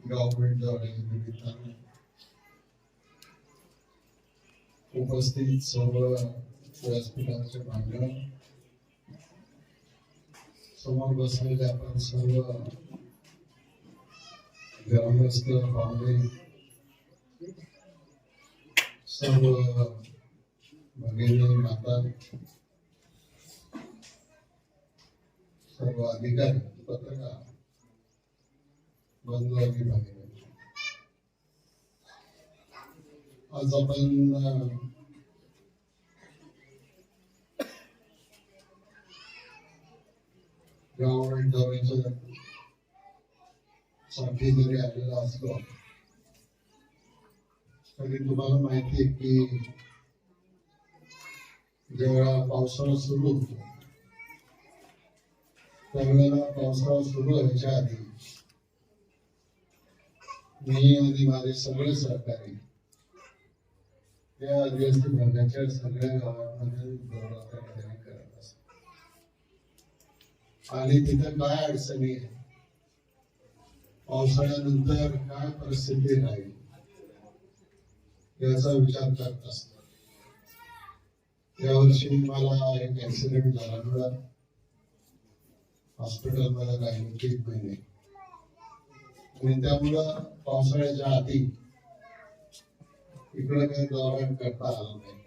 Government दौऱ्याच्या निमित्तानं उपस्थित सर्व व्यासपीठाचे मान्यवर समोर बसलेले आपण सर्व ग्रामस्थ पाहुणे सर्व भगिनी माता सर्व अधिकारी पत्रकार बंधू आणि भगिनी आज आपण गव्हर्नमेंट दौऱ्याच्या साठी जरी आलेला असलो तरी तुम्हाला माहिती आहे की जेव्हा पावसाळा सुरू होतो त्यावेळेला पावसाळा सुरू व्हायच्या आधी मी आणि माझे सगळे सहकारी या आदिवासी भागाच्या सगळ्या गावांमध्ये दौरा करत असतो. आणि तिथं काय अडचणी आहे पावसाळ्यानंतर काय परिस्थिती राहील? याचा विचार करत असतो. यावर्षी मला एक ऍक्सिडेंट झाला. हॉस्पिटल मला राहिलो तीन महिने. आणि त्यामुळं पावसाळ्याच्या आधी इकडे काही दौरा करता आला नाही.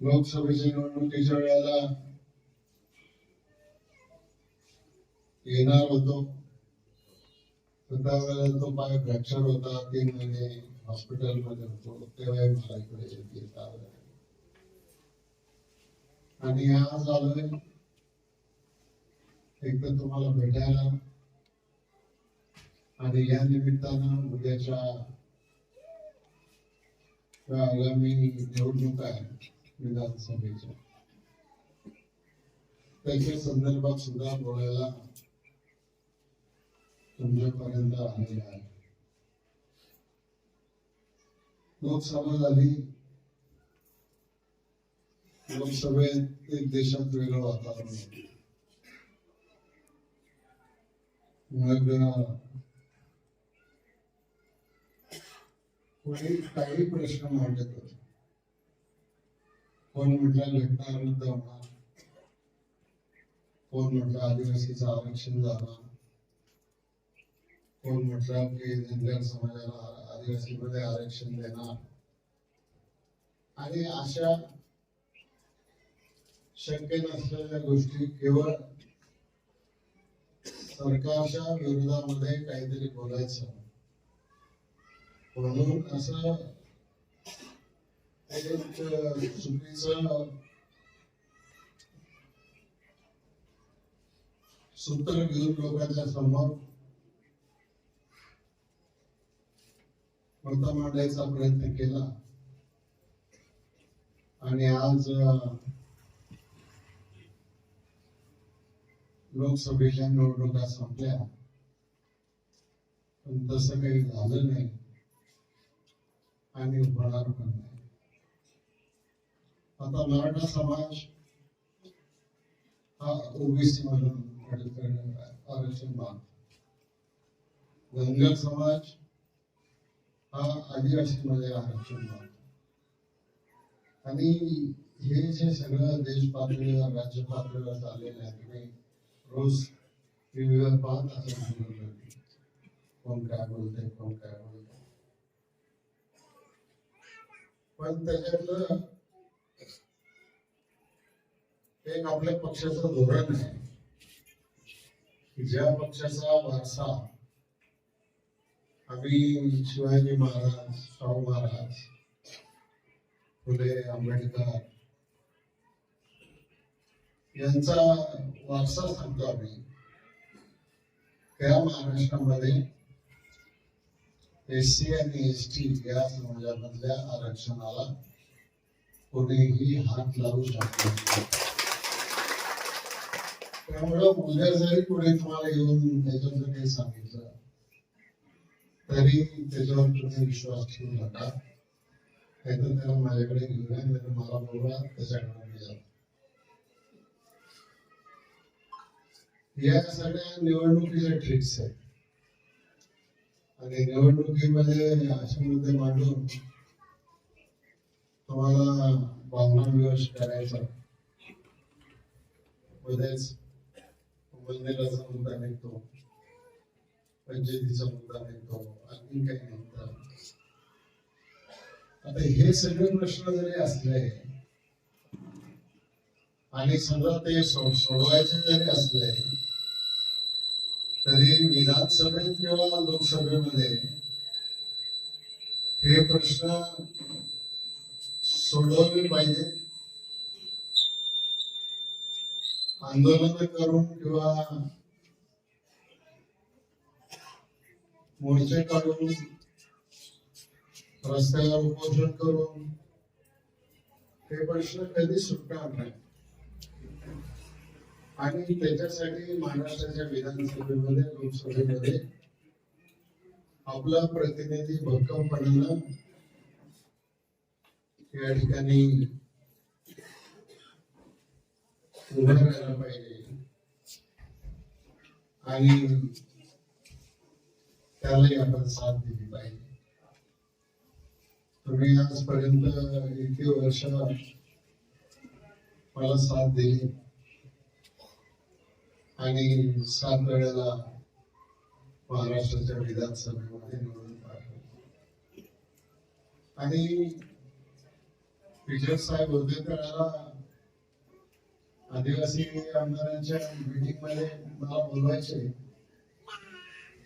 लोकसभेच्या निवडणुकीच्या वेळेला येणार होतो. तर त्यावेळेला तो पाय फ्रॅक्चर होता तीन महिने हॉस्पिटलमध्ये होतो तेव्हा मला इकडे येता आलं आणि आज आलोय. एक तर तुम्हाला भेटायला. आणि या निमित्तानं उद्याच्या आगामी निवडणूक आहे विधानसभेच्या. त्याच्या संदर्भात सुद्धा बोलायला तुमच्यापर्यंत आलेले आहे. लोकसभा झाली लोकसभेत एक देशात वेगळं वातावरण मग कोणी काही प्रश्न मांडत होते कोण म्हटलं घटना रद्द होणार कोण म्हटलं आदिवासीचं आरक्षण जाणार कोण म्हटलं की धनगर समाजाला आदिवासी मध्ये आरक्षण देणार? आणि अशा शक्य नसलेल्या गोष्टी केवळ सरकारच्या विरोधामध्ये काहीतरी बोलायचं. म्हणून असं एक चुकीचं सूत्र घेऊन लोकांच्या समोर मत मांडायचा प्रयत्न केला. आणि आज लोकसभेच्या निवडणुका संपल्या. पण तसं काही झालं नाही. आणि होणार पण नाही. आता मराठा समाज हा ओबीसी मधून आरक्षण मागतो. धनगर समाज हा आदिवासी मध्ये आरक्षण आणि हे जे सगळं देश पातळीवर राज्य पातळीवर चाललेलं आहे तुम्ही रोज टीव्हीवर पाहत असं कोण काय बोलतंय कोण काय बोलतंय. पण त्याच्यातलं एक आपल्या पक्षाचं धोरण आहे. ज्या पक्षाचा वारसा आम्ही शिवाजी महाराज शाहू महाराज फुले आंबेडकर. यांचा वारसा सांगतो आम्ही. त्या महाराष्ट्रामध्ये एस सी आणि एस टी या समाजामधल्या आरक्षणाला कोणीही हात लावू शकत नाही. त्यामुळं उद्या जरी कोणी तुम्हाला येऊन त्याच्यावर काही सांगितलं तरी त्याच्यावर तुम्ही विश्वास ठेवू नका. नाहीतर त्याला माझ्याकडे घेऊन या नाहीतर मला बोलवा त्याच्याकडे मी जातो या सगळ्या निवडणुकीच्या ट्रिक्स आहेत. आणि निवडणुकीमध्ये अशा मुद्दे मांडून तुम्हाला भावना करायचा. मध्येच मंदिराचा मुद्दा निघतो. म्हणजे पंचायतीचा मुद्दा निघतो आणखी काही निघतं आता हे सगळे प्रश्न जरी असले आणि समजा ते सोडवायचे जरी असले तरी विधानसभेत किंवा लोकसभेमध्ये हे प्रश्न सोडवले पाहिजे. आंदोलन करून किंवा मोर्चे काढून रस्त्याला उपोषण करून हे प्रश्न कधी सुटणार नाही. आणि त्याच्यासाठी महाराष्ट्राच्या विधानसभेमध्ये लोकसभेमध्ये आपला प्रतिनिधी भक्कमपणानं या ठिकाणी उभं राहायला पाहिजे. आणि त्यालाही आपण साथ दिली पाहिजे. तुम्ही आजपर्यंत इतके वर्ष मला साथ दिली. आणि सात वेळेला महाराष्ट्राच्या विधानसभेमध्ये निवडून पाठवलं. आणि विजय साहेब होते त्याला आदिवासी आमदारांच्या मीटिंगमध्ये मला बोलवायचे.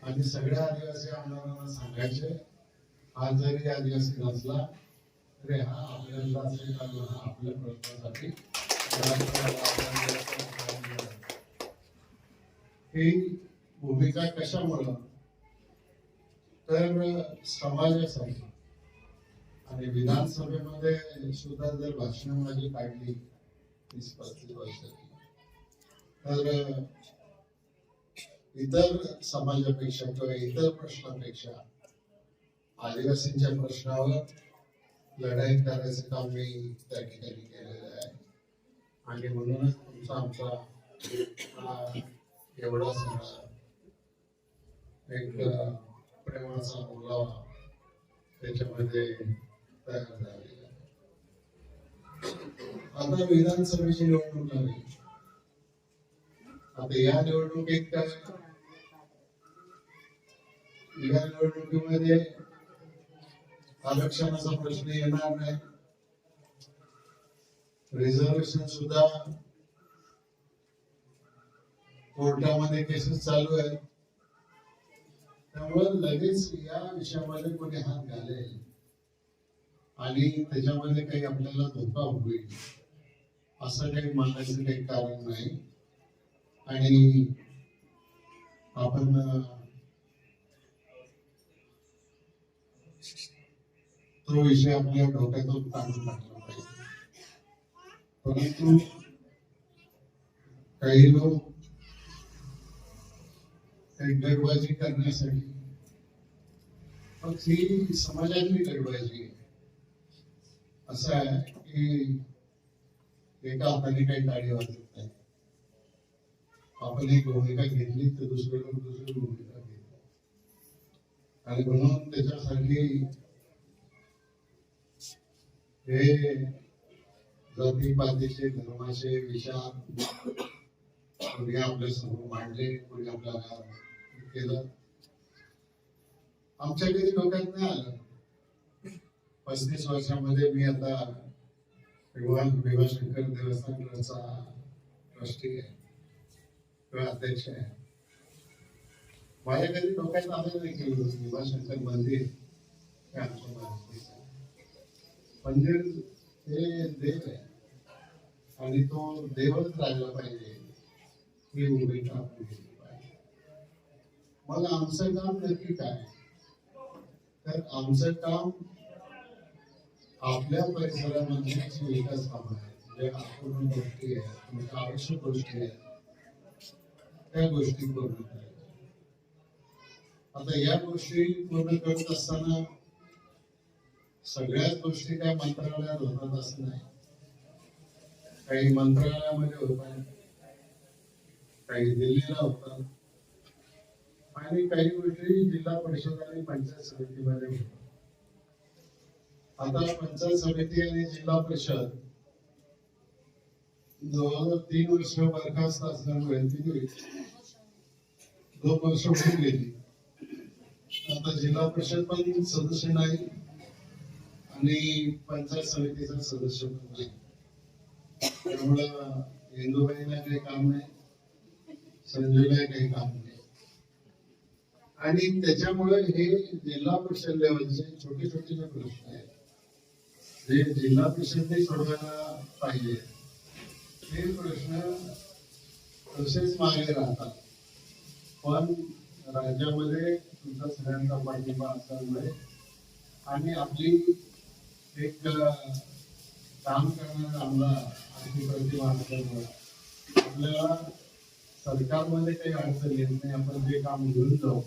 आणि सगळ्या आदिवासी आमदारांना सांगायचे आज जरी आदिवासी नसला तरी हा आपल्याला असेल हा आपल्या प्रश्नासाठी ही भूमिका कशामुळं? तर समाजासाठी. आणि विधानसभेमध्ये सुद्धा जर भाषण माझी काढली वीस पस्तीस वर्षाची तर इतर समाजापेक्षा किंवा इतर प्रश्नापेक्षा आदिवासींच्या प्रश्नावर लढाई करण्याचं काम मी त्या ठिकाणी केलेलं आहे. आणि म्हणूनच तुमचा आमचा एवढा सगळा एक प्रेमाचा बोलावा त्याच्यामध्ये तयार झालेला आता विधानसभेची निवडणूक झाली. आता या निवडणुकीत काय या निवडणुकीमध्ये आरक्षणाचा प्रश्न येणार नाही. रिझर्वेशन सुद्धा कोर्टामध्ये केसेस चालू आहेत. त्यामुळे लगेच या विषयामध्ये कोणी हात घालेल. आणि त्याच्यामध्ये काही आपल्याला धोका होईल असं काही मानण्याचं काही कारण नाही. आणि आपण तो विषय आपल्या डोक्यातून काढून टाकला पाहिजे. परंतु काही लोक गडबाजी करण्यासाठी मग ही समाजातली गडबाजी आहे. असं आहे की एका हाताने काही गाडी वाजत नाही. आपण एक भूमिका घेतली तर दुसरे लोक दुसरी भूमिका घेतली. आणि म्हणून त्याच्यासाठी हे जातीपातीचे धर्माचे विचार कोणी आपल्यासमोर मांडले कोणी आपल्याला केलं. आमच्या कधी डोक्यात नाही आलं. पस्तीस वर्षामध्ये मी आता विवाह विवाशंकर देवस्थानचा ट्रस्टी आहे किंवा अध्यक्ष आहे. माझ्या कधी डोक्यात आलं नाही की विवाशंकर मंदिर हे आमच्या मंदिर हे देव आहे. आणि तो देवच राहिला पाहिजे. ही भूमिका आपण घेतली पाहिजे. मग आमचं काम नक्की काय? तर आमचं काम आपल्या परिसरामध्ये विकास काम आहे, जे अपूर्ण गोष्टी आहेत तुमच्या आवश्यक गोष्टी आहेत त्या गोष्टी पूर्ण करायच्या. आता या गोष्टी पूर्ण करत असताना सगळ्याच गोष्टी त्या मंत्रालयात होतात असं नाही काही मंत्रालयामध्ये होतात काही दिल्लीला होतात आणि काही गोष्टी जिल्हा परिषद आणि पंचायत समितीमध्ये होतात आता पंचायत समिती आणि जिल्हा परिषद जवळजवळ तीन वर्ष बरखास्त असल्यामुळे तिथे दोन वर्ष होऊन गेली. आता जिल्हा परिषद पण सदस्य नाही. आणि पंचायत समितीचा सदस्य म्हणजे पण त्यामुळं इंदुबाईला काही काम नाही संजूला काही काम नाही. आणि त्याच्यामुळे हे जिल्हा परिषद लेवलचे छोटे छोटे जे प्रश्न आहेत जे जिल्हा परिषदने सोडवायला पाहिजे ते प्रश्न तसेच मागे राहतात. पण राज्यामध्ये तुमचा सगळ्यांचा पाठिंबा असल्यामुळे आणि आपली एक काम करणारा आमदार अशी प्रतिभा असल्यामुळे आपल्याला सरकारमध्ये काही अडचण येत नाही आपण जे काम घेऊन जाऊ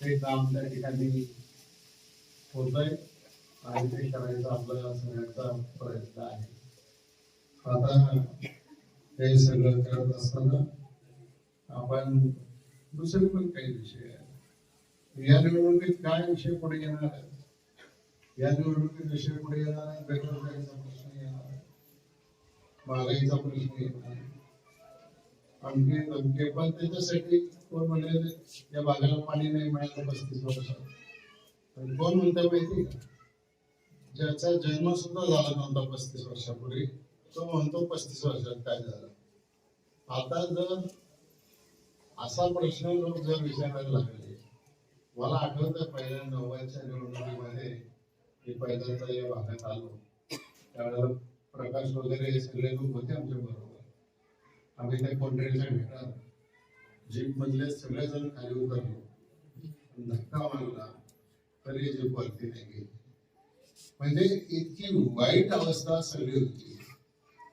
ते काम त्या ठिकाणी होत आहे आणि ते करायचा आपला सगळ्यांचा प्रयत्न आहे. आता हे सगळं करत असताना आपण दुसरे पण काही विषय या निवडणुकीत काय विषय पुढे येणार आहेत? या निवडणुकीत विषय पुढे येणार नाही बेरोजगारीचा प्रश्न येणार महागाईचा प्रश्न येणार आहे आणखी धमके पण त्याच्यासाठी कोण म्हणले या भागाला पाणी नाही मिळालं पस्तीस वर्षात. पण कोण म्हणता माहिती ज्याचा जन्म सुद्धा झाला नव्हता पस्तीस वर्षापूर्वी तो म्हणतो पस्तीस वर्षात काय झालं. आता जर असा प्रश्न लोक जर विचारायला लागले मला आठवतं पहिल्या नव्वदच्या निवडणुकीमध्ये मी पहिल्यांदा या भागात आलो. त्यावेळेला प्रकाश वगैरे हे सगळे लोक होते आमच्या बरोबर. आम्ही त्या कोंढरेच्या भेटात जीप मधले सगळेजण खाली उतरलो. धक्का मारला. तरी जीप वरती नाही गेली. म्हणजे इतकी वाईट अवस्था सगळी होती.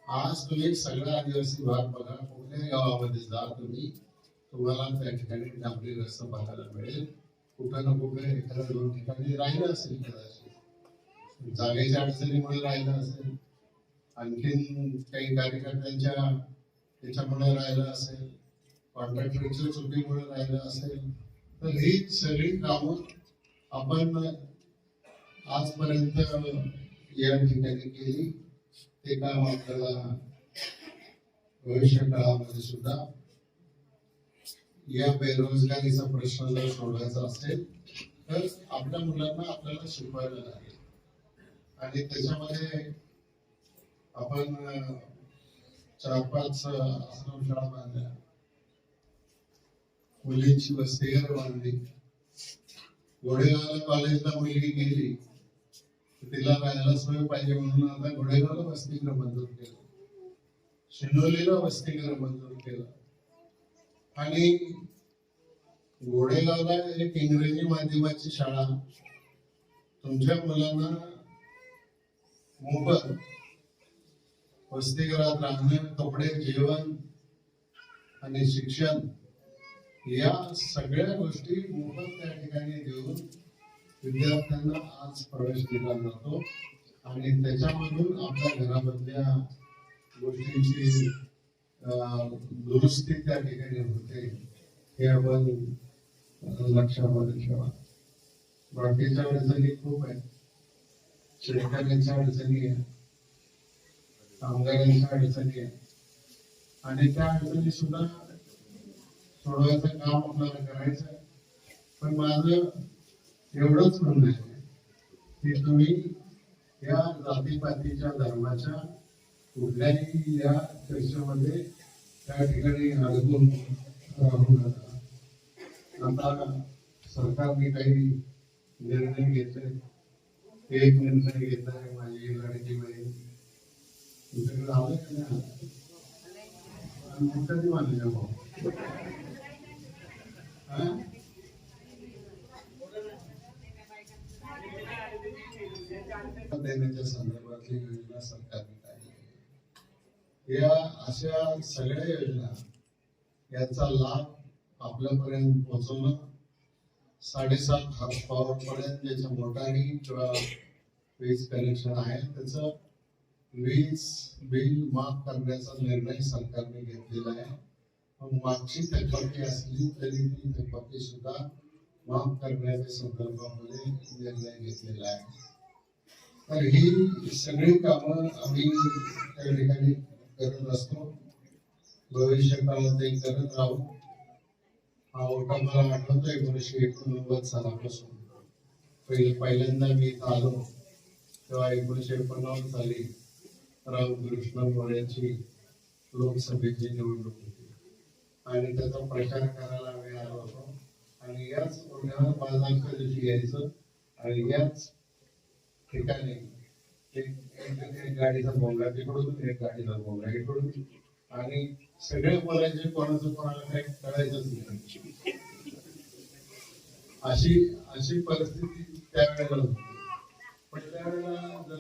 आज तुम्ही सगळा आदिवासी भाग बघा. कुठल्याही गावामध्ये जा तुम्ही तुम्हाला त्या ठिकाणी डांबरी रस्ता बघायला मिळेल. कुठं ना कुठे एखाद्या दोन ठिकाणी राहिलं असेल कदाचित. जागेच्या अडचणीमुळे राहिलं असेल आणखीन काही कार्यकर्त्यांच्या त्याच्यामुळे राहिलं असेल कॉन्ट्रॅक्टरच्या चुकीमुळे राहिलं असेल तर ही सगळी कामं आपण आजपर्यंत या ठिकाणी केली. ते काम आपल्याला भविष्य काळामध्ये सुद्धा या बेरोजगारीचा प्रश्न जर सोडवायचा असेल तर आपल्या मुलांना आपल्याला शिकवायला लागेल. आणि त्याच्यामध्ये आपण चार पाच आश्रमशाळा बांधल्या. मुलींची वसतिगृह बांधली. घोडेगावला कॉलेजला मुलगी गेली. तिला राहायला सोय पाहिजे म्हणून आता घोडेगावला वसतिगृह मंजूर केलं. शिनोलीला वसतिगृह मंजूर केलं. आणि घोडेगावला एक इंग्रजी माध्यमाची शाळा. तुमच्या मुलांना मोफत वसतिगृहात राहणं कपडे जेवण आणि शिक्षण या सगळ्या गोष्टी मोफत त्या ठिकाणी देऊन विद्यार्थ्यांना आज प्रवेश दिला जातो. आणि त्याच्यामधून आपल्या घरामधल्या गोष्टींची अं, दुरुस्ती त्या ठिकाणी होते हे आपण लक्षामध्ये ठेवा. बाकीच्या अडचणी खूप आहेत शेतकऱ्यांच्या अडचणी आहेत. कामगारांच्या अडचणी आहेत. आणि त्या अडचणी सुद्धा सोडवायचं काम आपल्याला करायचं पण माझं एवढंच म्हणणं आहे की तुम्ही या जातीपातीच्या धर्माच्या कुठल्याही या चर्चेमध्ये त्या ठिकाणी अडकून राहू नका. आता सरकारने काही निर्णय घेतले. एक निर्णय घेत आहे माझी लाडकी बहीण तुमच्याकडे आलं का नाही कधी मानले भाऊ. हा? देण्याच्या संदर्भातली योजना सरकारने काढली या अशा सगळ्या योजना याचा लाभ आपल्यापर्यंत पोहोचवणं साडेसात हॉर्स पॉवर पर्यंत ज्याच्या मोटारी किंवा वीज कनेक्शन आहे. त्याचं वीज बिल माफ करण्याचा निर्णय सरकारने घेतलेला आहे. मग मागची थकबाकी असली तरी ती थकबाकी सुद्धा माफ करण्याच्या संदर्भामध्ये निर्णय घेतलेला आहे. तर ही सगळी कामं आम्ही त्या ठिकाणी करत असतो. भविष्य काळातही करत राहू. हा ओटा मला आठवतो एकोणीसशे एकोणनव्वद सालापासून. पहिले पहिल्यांदा मी इथं आलो तेव्हा एकोणीसशे एकोणनव्वद साली रामकृष्ण मोऱ्यांची लोकसभेची निवडणूक होती. आणि त्याचा प्रचार करायला मी आलो होतो. आणि याच ओढ्यावर बाजारच्या दिवशी यायचं आणि याच ठिकाणी एक गाडीचा बोंगा तिकडून एक गाडीचा बोंगा इकडून आणि सगळे बोलायचे कोणाचं कोणाला काही कळायचंच नाही. अशी अशी परिस्थिती त्यावेळेला होती. पण त्यावेळेला जरा